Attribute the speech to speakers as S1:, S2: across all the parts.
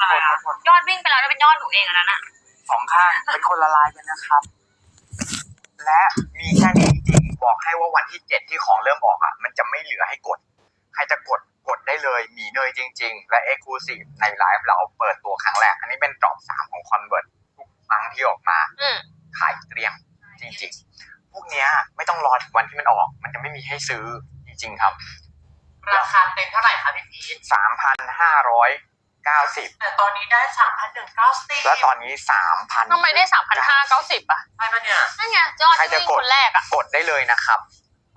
S1: อะไรอะยอดวิ่งไปแล้วแล้วเป็นยอดหนูเองอันนั้นอะ
S2: สองข้างเป็นคนละลายกันนะครับ และมีแค่นี้จริงๆบอกให้ว่าวันที่เจ็ดที่ของเริ่มออกอะ มันจะไม่เหลือให้กด ใครจะกดกดได้เลยหมีเนยจริง ๆ และ e x c l u s i v e ในไลฟ์เราเปิดตัวครั้งแรก อันนี้เป็นดรอปสามของ Convert ทุกครั้งที่ออกมา
S1: อืม
S2: ขายเกลี้ยงจริงๆ พวกเนี้ยไม่ต้องรอถึงวันที่มันออก มันจะไม่มีให้ซื้อจริงๆครับ
S3: ราคาเต็มเท่าไหร่คะพี่พีท
S2: สามพันห้าร้อย เก้าสิบ
S3: แต่ตอนนี้ได้สามพันหนึ่งเก้าสิบ
S2: แล้วตอนนี้สามพัน
S1: ทำไมได้สามพันห้าเก้าสิบอะ
S3: ใช่ปะเนี่ย
S1: นั่นไงยอดที่วิ่งคนแรกอะ
S2: กดได้เลยนะครับ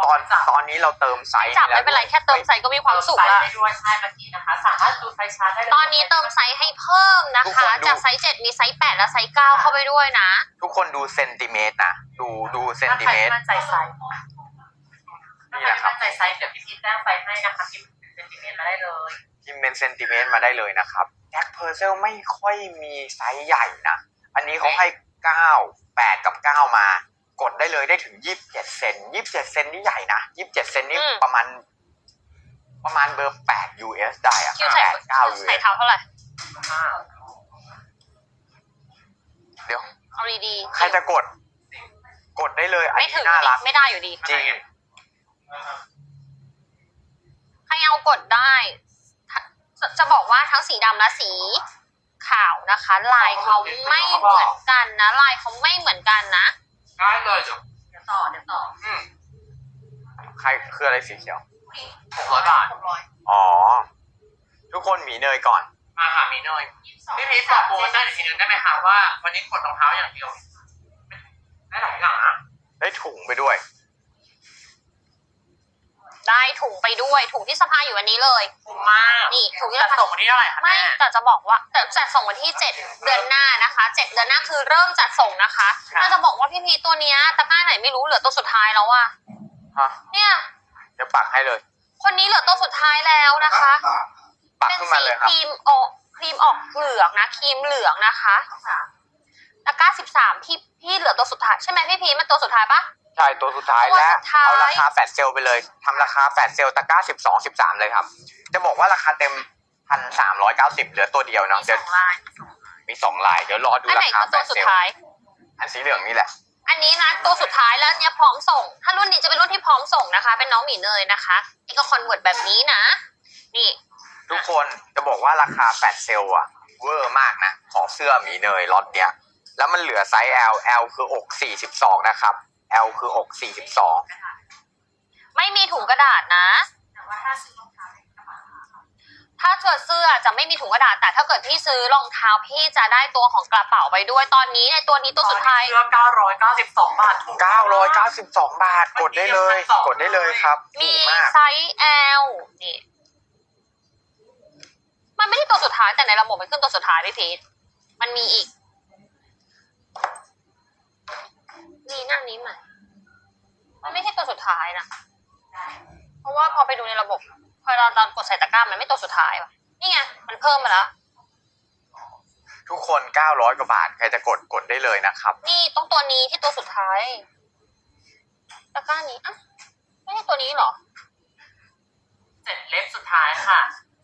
S2: ตอน
S3: จับ
S2: ตอนนี้เราเติมไซส์
S1: จับ
S2: ให้
S1: ไม่เป็นไร
S2: ล้ว
S1: แค่เติมไซส์ก็มีความสุข
S3: เติ
S1: แล้ว
S3: ไซส์ได้ด้วยใช่เมื่อกี้นะคะ สามารถดูไฟชาร์จได้เลย
S1: ตอนนี้เติมไซส์ให้เพิ่มนะคะ จากไซส์เจ็ดมีไซส์แปดและไซส์เก้าเข้าไปด้วยนะ
S2: ทุกคนดูเซนติเมตรนะดูดูเซน
S3: ถ้า
S2: ติ
S3: ใคร
S2: เมตร
S3: ไม่มั่นใจไซส์ถ้าใครไม่มั่นใจไซส์เดี๋ยวพี่พีทแจ้งไซส์ให้นะคะพิมพ์เซนติเมตรมาได้เลย
S2: พิมพ์เป็นเซนติเมตรมาได้เลยนะครับแจ็คเพอร์เซลไม่ค่อยมีไซส์ใหญ่นะ อันนี้เขาให้9 8กับ9มากดได้เลยได้ถึง27เซน27เซนนี่ใหญ่นะ27เซนนี่
S1: อืม
S2: ประมาณ ประมาณเบอร์8 US ได้อะ
S1: คิวใส่
S2: 8 9
S1: ใส่
S2: US
S1: เท้าเท่าไหร่
S2: เดี๋ยว
S1: เอาดีๆ
S2: ใครจะกด กดได้เลยอัน
S1: ไม่
S2: นี้
S1: ถึง
S2: น่ารัก
S1: ไม่ได้อยู่ดี
S2: จริง
S1: ใครเอากดได้ จะจะบอกว่าทั้งสีดำและสีขาวนะคะ ลายเขาไม่เหมือนกันนะ ลายเขาไม่เหมือนกันนะ
S3: ได้เลยเดี๋ยวเดี๋ยวต่อเดี๋ยวต่อ
S2: อืมใครคืออะไรสีเขียว
S3: หกร้อยบาท
S2: อ๋อ ทุกคนหมีเนยก่อน
S3: มาหามีเนยพี่พีทบอกโปรโมชั่นอีกทีหนึงได้ไหมคะว่า วันนี้กดรองเท้าอย่างเดียว ได้หลายอย่างนะ
S2: ได้ถุงไปด้วย
S1: ได้ถุงไปด้วยถุงที่สะพายอยู่วันนี้เลย
S3: คุ้มมาก
S1: นี่ถุงที่
S3: จะ
S1: สะพาย
S3: ส่งวันที่เท่าไหร่คะ
S1: ไม่
S3: แม่
S1: แต่จะบอกว่าแต่จัดส่งวันที่เจ็ดเดือนหน้านะคะเจ็ดเดือนหน้าคือเริ่มจัดส่งนะคะ
S3: ครับ
S1: เราจะบอกว่าพี่พีตัวเนี้ยตะกร้าไหนไม่รู้เหลือตัวสุดท้ายแล้วอะ
S2: ฮะ
S1: เนี่ย
S2: เดี๋ยวปักให้เลย
S1: คนนี้เหลือตัวสุดท้ายแล้วนะคะ
S2: ปัก
S1: เป็น
S2: ขึ้นมา
S1: สี
S2: เลยค
S1: ครับรีมออกครีมออกเหลืองนะครีมเหลืองนะคะตะกร้าสิบสามพี่พี่เหลือตัวสุดท้ายใช่ไหมพี่พีมันตัวสุดท้ายปะ
S2: ใช่ตัวสุดท้าย
S1: ตัว
S2: และ
S1: สุดท้าย
S2: เอาราคาแฟดเซลไปเลยทำราคาแฟดเซลตะกร้าสิบสองสิบสามเลยครับ จะบอกว่าราคาเต็มพันสามร้อยเก้าสิบเหลือตัวเดียวเนาะ
S3: มี
S2: เดี๋
S3: ส
S2: ยว
S3: องลาย
S2: มีสองลายเดี๋ยวรอดู
S1: อันไหน
S2: ราคา
S1: คือ
S2: แฟ
S1: ตัว
S2: ด
S1: สุ
S2: เซ
S1: ด
S2: ล
S1: ท้าย
S2: อันสีเหลืองนี่แหละ
S1: อันนี้นะตัวสุดท้ายแล้วเนี่ยพร้อมส่ง ถ้ารุ่นนี้จะเป็นรุ่นที่พร้อมส่งนะคะ เป็นน้องหมีเนยนะคะนี่ก็คอนเวิร์ตแบบนี้นะ นี่
S2: ทุกคนจะบอกว่าราคาแฟดเซลอะเวอร์มากนะ ของเสื้อหมีเนยล็อตเนี้ยแล้วมันเหลือไซส์ L L คืออก 42 นะครับ L คืออก42
S1: ไม่มีถุงกระดาษนะ
S3: แต่ว่าถ้าซื้อรองเท้าในกระเป๋า
S1: ถ้าเกิดเสื้อจะไม่มีถุงกระดาษ แต่ถ้าเกิดพี่ซื้อรองเท้าพี่จะได้ตัวของกระเป๋าไปด้วย ตอนนี้ในตัวนี้ตัวสุดท้าย
S3: เสื้อเก้าร้อยเก้าสิบสองบาทถูก
S2: 992บาทกดได้เลย กดได้เลยครับ
S1: มี
S2: ถูกมาก
S1: ไซส์ L นี่ มันไม่ได้ตัวสุดท้ายแต่ในระบบมันขึ้นตัวสุดท้ายพี่พีทมันมีอีก นี่หน้านี้ใหม่ มันไม่ใช่ตัวสุดท้ายนะ เพราะว่าพอไปดูในระบบ พอเราตอนกดใส่ตะกร้ามันไม่ตัวสุดท้ายว่ะ นี่ไง มันเพิ่มมาแล้ว
S2: ทุกคน 900 กว่าบาท ใครจะกดกดได้เลยนะครับ
S1: นี่ต้องตัวนี้ที่ตัวสุดท้าย ตะกร้านี้อะไม่ใช่ตัวนี้เหรอ
S3: เจ็ดเล็บสุดท้ายค่ะ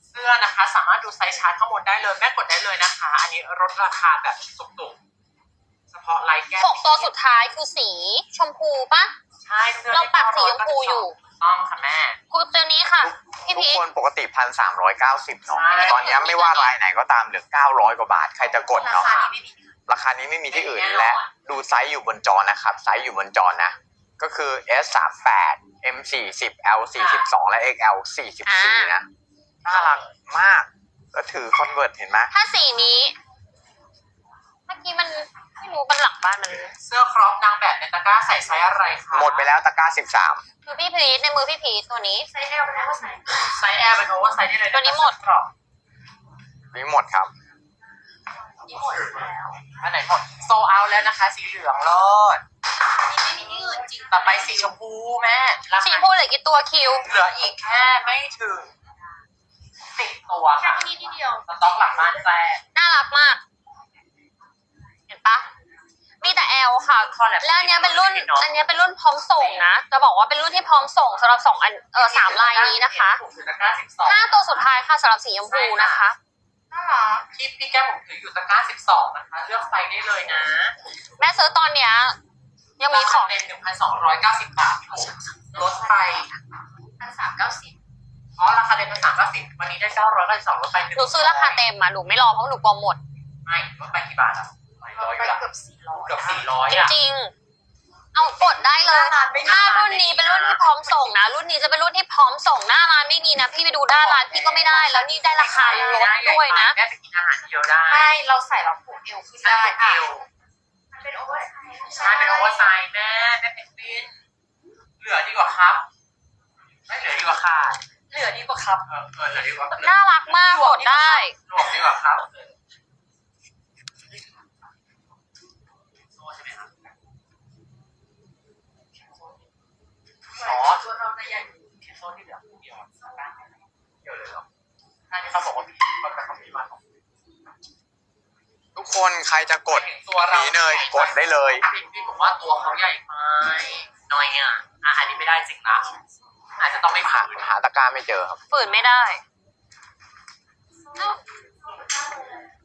S3: เสื้อนะคะ สามารถดูไซส์ชาร์ตข้างบนได้เลย แม่กดได้เลยนะคะ อันนี้ลดราคาแบบสุกๆ เฉพาะไลท์แก้
S1: หกตัวสุดท้ายคือสีชมพูปะ
S3: ใช่เสื้อ
S1: เราปักสีชมพูอยู่
S3: ต้องค่ะแม่
S1: กูตัวนี้ค่ะ พี่
S2: ทุก
S1: พี
S2: คนปกติ1,390เนาะ
S3: ใช่
S2: ตอนนี้ไม่ว่ารายไหนก็ตามเหลือ900กว่าบาท ใครจะกดเนาะราคานี้ไม่มีที่อื่นและ ดูไซส์อยู่บนจอนะครับ ไซส์อยู่บนจอนะ ก็คือ S 3 8 M 4 0 L 4 2และ XL 44นะน่ารักมากแล้วถือคอนเวิร์ตเห็นไหม
S1: ถ้าสีนี้เมื่อกี้มันไม่รู้มันหลังบ้านมัน
S3: เสื้อครอปนางแบบในตะกร้าใส่ไซส์อะไรคะ
S2: หมดไปแล้วตะกร้า
S1: คือพี่พีทในมือพี่พีทตัวนี้
S3: ไซส์ L เป็นโอเวอร์ไซส์ไซส์ L เป็นโอเวอร์ไซส์ได้เลย
S1: ตัวนี้หมด
S3: ครอป
S2: 13นี่หมดครับ
S3: นี่หมดแล้วอันไหนหมดโซเอาแล้วนะคะ สีเหลืองเลิศไม่มีที่อื่นจริงต่อไปสีชมพูแม่รา
S1: สี
S3: คา
S1: ชมพูเหลือกี่ตัวคิว
S3: เหลืออีกแค่ไม่ถึงสิบตัวค่ะ
S1: ที่ที่เดียว
S3: สต็อกหลังบ้านแจ้ง
S1: น่ารักมากเห็น ปะมีแต่ L ค่ะแล้วอันเนี้ยเป็นรุ่น อันเนี้ยเป็นรุ่นพร้อมส่งนะ จะบอกว่าเป็นรุ่นที่พร้อมส่งสำหรับสองอันเออสามลายนี้นะคะ
S3: ถูกตะกร้าสิบสอง
S1: ห้าตัวสุดท้ายค่ะสำหรับสีชมพูนะคะ
S3: ถน่ารักพี่พี่แก้มผมถืออยู่ตะกร้าสิบสองนะคะ เลือกไซส์ได้เลยนะ
S1: แม่ซื้อตอนเนี้ยยังมีของ
S3: เป็นหนึ่งพันสองร้อยเก้าสิบบาทลดไป
S4: พันสามเก้าสิบ
S3: อ๋อราคาเต็มเป็นสามเก้าสิบวันนี้ได้เก้าร้อยเก้าสิบสองลดไป
S1: หนูซื้อราคาเต็มอะหนูไม่รอเพราะหนูกลัวหมด
S3: ไม่ลดไปกี่บาทอะหลาย
S4: ล
S3: ร้อย
S4: ด
S3: อ
S4: ไป
S3: ยู่ละ
S4: เกือบสี่ร้อย
S3: เกือบสี่ร้อย
S1: จ
S3: อะ
S1: ริงๆ เอากดได้เลย
S3: หน้าร้านไม่มี
S1: ถ้ารุ่นนี้เป็นรุ่นที่พร้อมส่งนะ รุ่นนี้จะเป็นรุ่นที่พร้อมส่งหน้าร้านไม่มีนะ พี่ไปดูหน้าร้านพี่ก็ไม่ได้ แล้วนี่ได้ราคาลดด้วยนะ
S3: แม่ไปกินอาหารเดียวได้
S4: ใช่เราใส่เราผูกเอวขึ้น
S3: ใช่
S4: ได้
S3: เอ
S4: อะ
S3: ว
S4: มันเป็นโอเวอร์ไซส์
S3: ใช่เป็นโอเวอร์ไซส์แม่แม่เพนกวินเหลือดีกว่าครับ ไม่เหลือดีกว่าค่ะ
S4: เหลือดีกว่าครับ
S3: เออเออเหลือดีกว่า
S1: น่ารักมากกดได้
S3: หลวมดีกว่าครับโซ่ใช่ไหมครับอ๋อ
S4: ตัวเราจะใหญ่
S3: แค่โซ่ที่เหลือเดียวเดียวเลยเหรอใช่ที่เขาบอกว่ามีเขาเป็นของพี่มาของ
S2: ทุก คนใครจะกด
S3: ตัว
S2: ห
S3: เรา
S2: มีเนยกดได้เลย
S3: พี่พี่บอกว่าตัวเขาใหญ่ไปหน่อยอะอะอันนี้ไม่ได้จริงนะอาจจะต้องไม่
S2: หา
S3: ฝืน
S2: หาตะกร้าไม่เจอครับ
S1: ฝืนไม่ได้เอ้า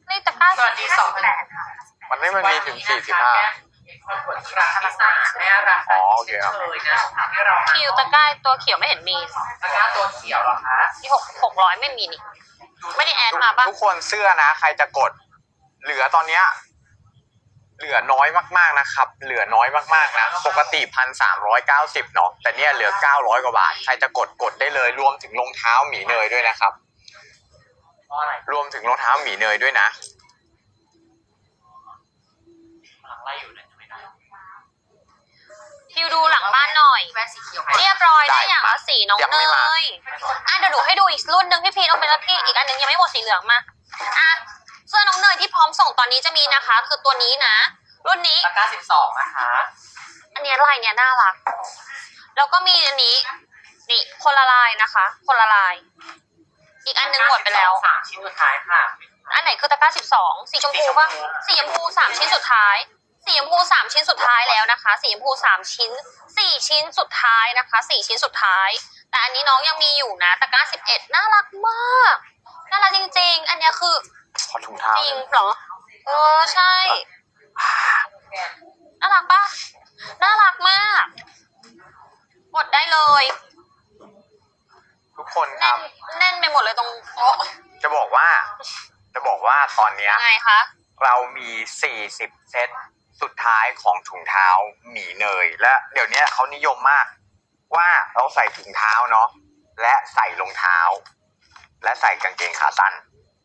S1: นี่ตะกร้า
S3: สวัสดีสองพัน
S4: แปดค่ะ
S2: มันไม่มันมีถึง45
S3: คนกดครั้งที่สามแม่ราคา
S2: อ๋อโอเคครับ
S3: เคยนะถามให้เรามา
S1: คิวตะกร้าตัวเขียวไม่เห็นมี
S3: ตะกร้าตัวเขียวเหรอคะ
S1: ที่หกหกร้อยไม่มีนี่ ไม่ได้แอดมาปะ
S2: ทุกคนเสื้อนะ ใครจะกด เหลือตอนเนี้ยเหลือน้อยมากๆนะครับ เหลือน้อยมากๆนะ ปกติพันสามร้อยเก้าสิบเนาะ แต่เนี่ยเหลือเก้าร้อยกว่าบาท ใครจะกดกดได้เลย รวมถึงรองเท้าหมีเนยด้วยนะครับ
S3: เพราะอะไร
S2: รวมถึงรองเท้าหมีเนยด้วยนะ
S3: กำลังไล่อยู่เลยจะไม่ได้
S1: คิวดูหลังบ้านหน่อย
S4: แว่นสีเขียว
S1: เรียบร้อย
S2: ได้
S1: ได้อย่างละสีน้อง
S2: ยัง
S1: เน
S2: ไม่มา
S1: ย อะเดี๋ยวดูให้ดูอีกรุ่นหนึ่งพี่พีทเอาไปแล้วพี่อีกอันหนึ่งยังไม่หมดสีเหลืองมา อะ เสื้อน้องเนยที่พร้อมส่งตอนนี้จะมีนะคะ คือตัวนี้นะ รุ่นนี้
S3: ตะกร้าสิบสองนะคะ
S1: อันเนี้ยลายเนี้ยน่ารัก แล้วก็มีอันนี้ นี่คนละลายนะคะ คนละลาย อีกอันหนึงหมดไปแล้ว
S3: สามชิ้นสุดท้ายค่ะ
S1: อันไหนคือตะกร้าสิบสองสีชมพูปะสีชมพูสามชิ้นสุดท้าย สีชมพูสามชิ้นสุดท้ายแล้วนะคะ สีชมพูสามชิ้นสี่ชิ้นสุดท้ายนะคะสี่ชิ้นสุดท้าย แต่อันนี้น้องยังมีอยู่นะตะกร้าสิบเอ็ดน่ารักมาก น่ารักจริง ๆ อันเนี้ยคือ
S2: ขอถุงเท้า
S1: จริงเหรอเออใช่ น่ารักปะน่ารักมากกดได้เลย
S2: ทุกคนค
S1: แน่
S2: รับ
S1: นแน่นไปหมดเลยตรงโต๊ะ
S2: จะบอกว่า จะบอกว่าตอนเนี้ย
S1: ยังไงคะ
S2: เรามี 40 เซตสุดท้ายของถุงเท้าหมีเนย และเดี๋ยวเนี้ยเขานิยมมาก ว่าเราใส่ถุงเท้าเนาะและใส่รองเท้า และใส่กางเกงขาสั้น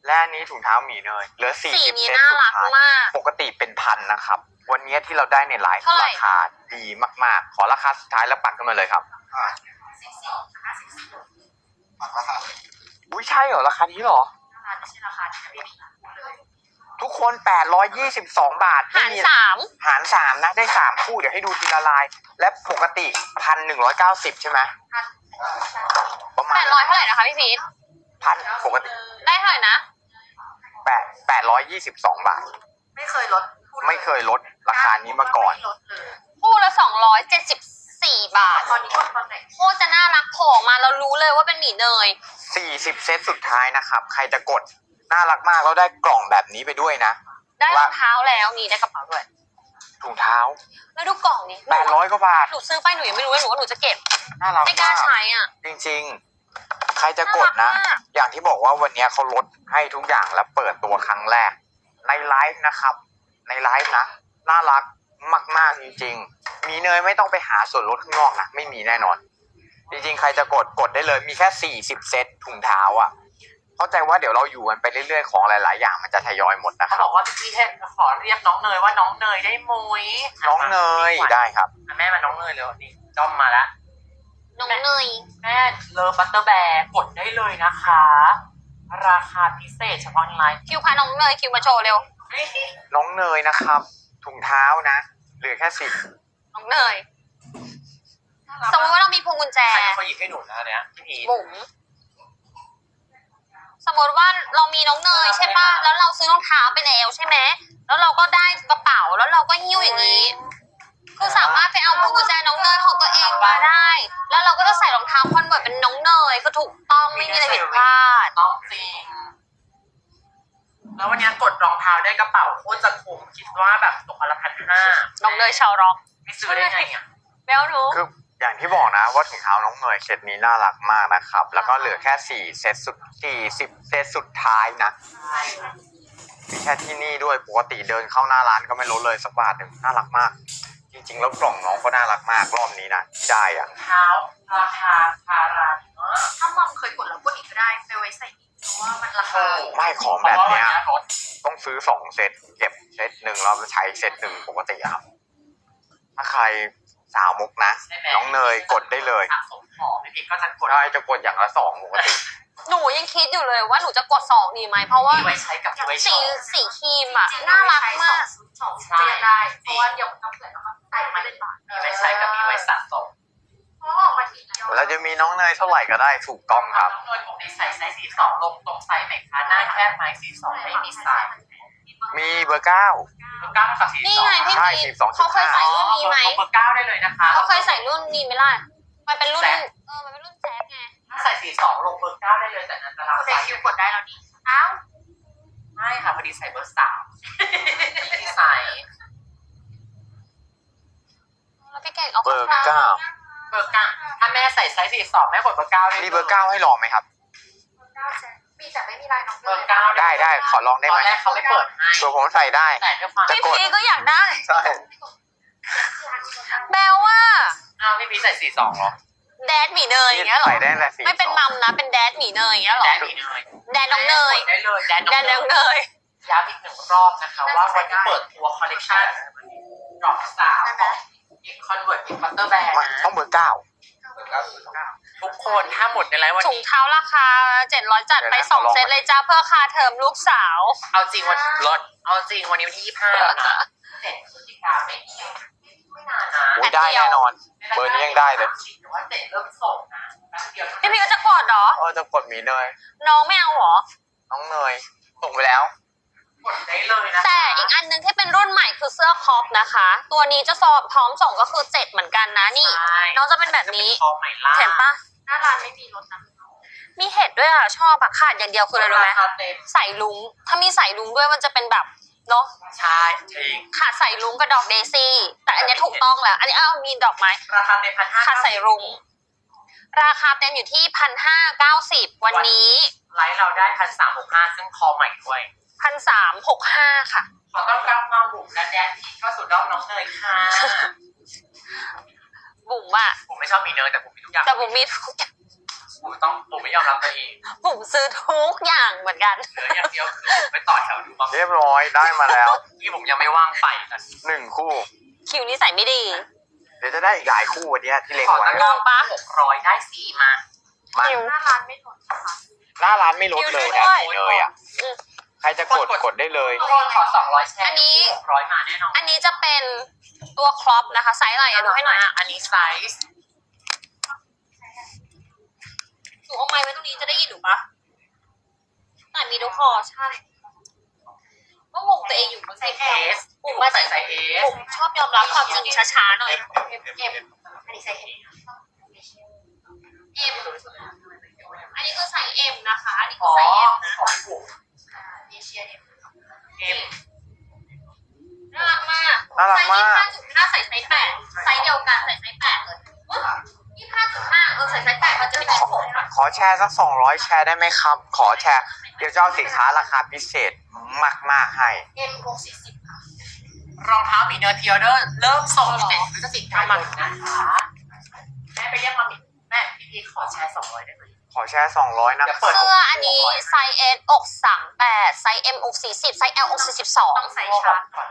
S2: และอันนี้ถุงเท้าหมีเนยเหลือ
S1: สี
S2: 40
S1: นี้
S2: เซต
S1: น่า
S2: สุด
S1: รัก
S2: ท้าย
S1: มาก
S2: ปกติเป็นพันนะครับ วันนี้ที่เราได้ในไลฟ์
S1: เท่าไหร่
S2: ราคาดีมากๆ ขอราคาสุดท้ายแล้วปักขึ้นมาเลยครับ
S4: สิบสี่ห้าสิบสี่
S2: อุ้ยใช่เหรอ ราคานี้เหรอ
S4: ร้านไม่ใช่ราคาที่พี่พีพูดเลย
S2: ทุกคน 822 บาทไม่
S1: หาร
S2: มี
S1: สาม
S2: หารสามนะ ได้สามคู่ เดี๋ยวให้ดูทีละลาย และปกติพันหนึ่งร้อยเก้าสิบใช่ไหม
S4: พัน
S2: ประมา
S1: แป
S2: ณ
S1: ดร้อยเท่าไหร่นะคะพี่พีท
S2: พันปกติ
S1: ได้เท่าไหร่นะ
S2: แปดแปดร้อยยี่สิบสองบาท
S4: ไม่เคยลดพูดล
S2: ไม่เคยลดราคานี้มาก่อน
S4: ไม่ลดเลย
S1: คู่ละสองร้อยเจ็ดสิบสี่บาท
S4: ตอนนี้ก็ตอนไหน
S1: โคตรจะน่ารักโผล่มาเรารู้เลยว่าเป็นหมีเนย
S2: สี่สิบเซตสุดท้ายนะครับ ใครจะกด น่ารักมากแล้วได้กล่องแบบนี้ไปด้วยนะ
S1: ได้รองเท้าแล้วนี่ได้กระเป๋าด้วย
S2: ถุงเท้า
S1: แล้วดูกล่องนี้
S2: แปดร้อยกว่าบาท
S1: หนูซื้อไปหนูยังไม่รู้เลยหนูว่าหนูจะเก็บ
S2: น่ารัก
S1: ไม่กล้ามา
S2: ก
S1: ใช้อะ
S2: จริงๆ ใครจะกดนะ
S1: น่ารักมาก
S2: อย่างที่บอกว่าวันนี้เขาลดให้ทุกอย่างและเปิดตัวครั้งแรก ในไลฟ์นะครับ ในไลฟ์นะ น่ารักมากๆจริงๆ มีเนยไม่ต้องไปหาส่วนลดข้างนอกนะ ไม่มีแน่นอน จริงๆ ใครจะกดกดได้เลย มีแค่ 40 เซตถุงเท้าอะ่ะ เข้าใจว่าเดี๋ยวเราอยู่กันไปเรื่อยๆ ของหลายๆ อย่างมันจะทยอยหมดนะค
S3: เขา
S2: รั
S3: บ บอกว่าพี่เทนขอเรียกน้องเนยว่าน้องเนยได้มุย
S2: น้องเนยได้ครับ
S3: อะแม่มาน้องเนยเร็วนี่จ้อมมาแล้ว
S1: น้องเนย
S3: แม่เลิฟบัตเตอร์แบร์กดได้เลยนะคะ ราคาพิเศษเฉพาะในไลน์
S1: คิวพาน้องเนยคิวมาโชว์เร็ว
S2: น้องเนยนะครับ ถุงเท้านะ เหลือแค่สิบ
S1: น้องเนย สมมติว่าเรามีพวงกุญแจ
S3: ใครเป็นคนหยิบให้หนูนะอันเนี้ยพี่พีท
S1: บุ๋มสมมติว่าเรามีน้องเนยใช่ป่ะ แล้วเราซื้อรองเท้าไปแล้วใช่ไหม แล้วเราก็ได้กระเป๋า แล้วเราก็หิ้วอย่างนี้
S3: จริงแล้ววันนี้กดรองเท้าได้กระเป๋าโคตรจะคุ้มคิดว่าแบบตกอนละพันห้า
S1: น้องเนยชาวร็อก
S3: ไม่ซื้อได้ไงอะ
S1: แบลหนู
S2: คืออย่างที่บอกนะว่าถุงเท้าน้องเนยเซตนี้น่ารักมากนะครับ แล้วก็เหลือแค่สี่เซตสุดสี่สิบเซตสุดท้ายนะมีแค่ที่นี่ด้วยปกติเดินเข้าหน้าร้านก็ไม่ลดเลยสักบาทหนึ่งน่ารักมาก จริงๆ แล้วกล่องน้องก็น่ารักมากรอบนี้นะที่ได้อะ
S3: เท้าราคาพารา เนอะ
S4: ถ้ามอมเคยกดแล้วกดอีกก็ได้ไปไว้ใส่อีกเพราะว่ามันราคา
S2: ไม่ของแบบเนี้ย
S3: พราะว่าวัรถ
S2: ต้องซื้อสองเซตเก็บเซตหนึ่งแล้วใช้เซตหนึ่งปกติอะครับถ้าใครสาวมุกนะ
S3: ใช่ไหม
S2: น้องเนยกดได้เลย
S3: สะสมของพี่พีก็จะกด
S2: ใช่จะกดอย่างละสองปกติ
S1: หนูยังคิดอยู่เลยว่าหนูจะกดสองดีไหมเพราะว่า
S3: ที่ไว้ใช้กับที่ไว้ช
S1: สี
S3: อบ
S1: สีครีมอะ
S4: จริงๆ
S1: น่ารักมาก
S4: สองชุดก็ยังได้เพราะว่าเดี๋ยวมันต้องเผื่อแล้วก็ใส่มาเล่นบาท
S3: มีไว้ใช้กับมีไว้สะสม
S4: เพราะว่าออกมาทีเดียว
S2: เราจะมีน้องเนยเท่าไหร่ก็ได้ถูกต้องครับ
S3: น้องเนยผมในใส่ไซส์สี่สองลงตรงไซส์ไหนคะหน้าแคบไหมสี่สองไม่มีไซส์
S2: มีเบอร์เก้า
S3: เบอร์เก้ากับสี่
S1: นี่
S3: สอง
S1: ไงพี่
S2: ใช่
S1: พี
S2: 12.5
S1: เขาเคยใส่รุ่นนี้ไหม
S3: เบอร์เก้าได้เลยนะคะ
S1: เขาเคยใส่รุ่นนี้ไหมล่ะมันเป็นรุ่น
S3: แซฟ
S1: เออมันเป็นรุ่นแซฟไง
S3: ถ้าใส่สี่สองลงเบอร์เก้าได้เลยแต่นั้นตลาด
S4: คุณ
S3: ไซ
S4: เด
S3: ส์
S4: คิวกดได้แล้วนี่อ้าว
S3: ไม่ค่ะพอดีใส่เบอร์สามที่ไซส์
S1: แล้วพี่เก่งเอา
S2: เบอร์เก้า
S3: เบอร์เก้าถ้า แม่ใส่ไซส์สี่สองแม่กดเบอร์เก้าได้ลย
S2: มีเบอร์เก้าให้ลองไหมครับ
S4: เก้าเซนมีแต่ไม่มีลายน้อง
S3: เบอร์เก้า
S2: ได้ได้ขอลองได้
S3: ต
S2: ไห
S3: อ
S2: ม
S3: นแรกเขาไม่เปิดให้
S2: ตัวผมใส่ได้
S3: แต่ด้วยความ
S2: จะ
S1: พี่
S2: กด
S1: พีก็อยากได้
S2: ใช่
S1: แบลว่า
S3: อ้าวพี่พีใส่สี่สองเหรอ
S1: แดดหมีเนยอย่างเงี้ยเหรอ
S2: ใส่ได้แหละสี
S1: ไม่เป็นมัมนะ เป็นแดดหมีเนยอย่างเงี้ยเหรอ
S3: แดนนี่เนย
S1: แดดน้องเนย
S3: ได้เลยแดน
S1: แดด
S3: น้
S1: น้
S3: อ
S1: องง
S3: เน
S1: เน
S3: ย
S1: ย
S3: ย้ำอีกหนึ่งรอบนะคะว่าวันที่เปิดตัวคอลเลคชันดอกสาวของอีกคอนเวิร์ตอีกพัตเตอร์แบร์
S2: มันต้องเบอร์เก้า
S3: ทุกคนถ้าหมดในไลฟ์วัน
S1: ถุง
S3: นี้
S1: เท้าราคา 700 จัดไป2เซตเลยจ้าเพื่อค่าเทอมลูกสาว
S3: เอาจริงวันลดเอาจริงวันนี้วันที่ยี่ห้านะเจ็ดพฤศจิกาไม่เที่ยวไม่นานนะ
S2: อุ้ยได้แน่นอน เบอร์นี้ยังได้เลย
S3: หรือว่าเจ็ดเริ่มส่งนะแป๊บเดียว
S1: พี่พีก็จะกดเหรอ
S2: เออจะกดหมีเนย
S1: น้องไม่เอาเหรอ
S2: น้องเนยส่งไปแล้ว
S3: กดได้เลยนะคะ
S1: แต่อีกอันหนึงที่เป็นรุ่นใหม่คือเสื้อคอกนะคะ ตัวนี้จะสอบพร้อมส่งก็คือ7เหมือนกันนะนี่
S3: ใช่
S1: น้องจะเป็นแบบนี้
S3: จะเป็ทองใหม่ล่า
S1: เห็นปะ
S4: หน้าร้านไม่มีรถนะ
S1: มีเห็ดด้วยอะชอบอะขาดอย่างเดียวคืออะไรรู้ไหม
S3: ราคาเต็ม
S1: ใส่ลุงถ้ามีใส่ลุงด้วยมันจะเป็นแบบเนาะ
S3: ใช่จริง
S1: ขาดใส่ลุงกับดอกเดซี่ แต่อันเนี้ยถูกต้องแล้ว อันนี้อ้าวมีดอกไม้
S3: ราคาเต็มพันห้า
S1: ขาดใส่รุ้งราคาเต็มอยู่ที่พันห้าเก้าสิบวันนี้
S3: ไลฟ์เราได้พันสามหกห้าซึ่งคอใหม่ด้วย
S1: พันสามหกห้าค่ะ
S3: ขอต้อนรับมาบุ๋มและแดนที่เข้าสู่ด้อมน้องเนยค่ะ
S1: บุ๋มอะ
S3: ผมไม่ชอบหมีเนยแต่ผมมีทุกอย่าง
S1: แต่บุ๋มมีทุกอย่าง
S3: ผมต้องผมไม่ยอมรับตัวเอง
S1: บุ๋มซื้อทุกอย่างเหมือนกัน
S3: เหลืออย่างเดียวคือผมไปต่อแถวดูบาง
S2: เรียบร้อยได้มาแล้ว
S3: ที่ผมยังไม่ว่างไปแต่
S2: หนึ่งคู่
S1: คิวนี้ใส่ไม่ดี
S2: เดี๋ยวจะได้อีกหลายคู่วันเนี้ยที่เล็ง
S3: ขอ
S2: ไว้
S3: ตั้ง
S1: ลองปะ
S3: หกร้อยได้สี่มา
S2: มา
S1: คิว
S4: หน้าร้านไม่ลดนะคะ
S2: หน้าร้านไม่ลดเลยนะ
S1: คิวด้วย
S2: หมีเนยอะ
S1: อืม
S2: ใครจะกดกดได้เลย
S3: ทุกคนขอสองร้อยแชร์
S1: อันนี้
S3: หกร้อยมาแน่นอน
S1: อันนี้จะเป็นตัวครอปนะคะไซส์อะไรอะดูให้หน่อย
S3: อันนี้ไซส์
S1: หนูเอาไม้ไว้ตรงนี้จะได้ยินหนูปะแต่มีทุกคอใช่ก็งงตัวเองอยู่บนไซ
S3: ไซ
S1: ส์
S3: ส์เอส
S1: บุ๋ม
S3: มา
S1: มา
S3: ใส่
S1: ใส่
S3: ไซส์เอส
S1: บุ๋มชอบยอมรับความจริงช้าๆหน่อย
S4: เอ็มเอ็มอันนี้ใส่เอ็ม
S1: เอ็มอันนี้คือไซส์เอ็มนะคะ อันนี้คื
S3: อ๋
S1: อ
S3: อ
S1: ไซส์เอ็มนะ
S3: ของบุ๋ม
S4: เอเชียเอ็ม
S3: เอ็ม
S1: น่ารักมาก
S2: น่ารักมาก
S1: ไซส์ยี่ห้าจุดห้าใส่ไซส์แปดไซส์เดียวกันใส่ไซส์แปดเลยยี่ห้าจุดห้าเออใส่ไซส์แปดมันจะเป็นยี่หกอะ
S2: ขอแชร์สักสองร้อยแชร์ได้ไหมครับ ขอแชร์ เดี๋ยวจะเอาสินค้าราคาพิเศษมาก ๆ ให้
S4: เอ็มวงสี่สิบค่ะ
S3: รองเท้าหมีเนอร์เทียเดอร์เริ่มส่งเจ็ดพฤศจิกายนนะคะแม่ไปเรียกมาหมีแม่พี่พีขอแชร์สองร้อยได้ไหม
S2: ข อแชร์สองร้อยนะ
S3: เดี๋ยวเปิด
S1: เสื้ออันนี้ไซส์เอสอกสามแปดไซส์เอ็มอกสี่สิบไซส์เอลอกสี่สิบสอง
S4: ต้องใส่ชาร์จก่อน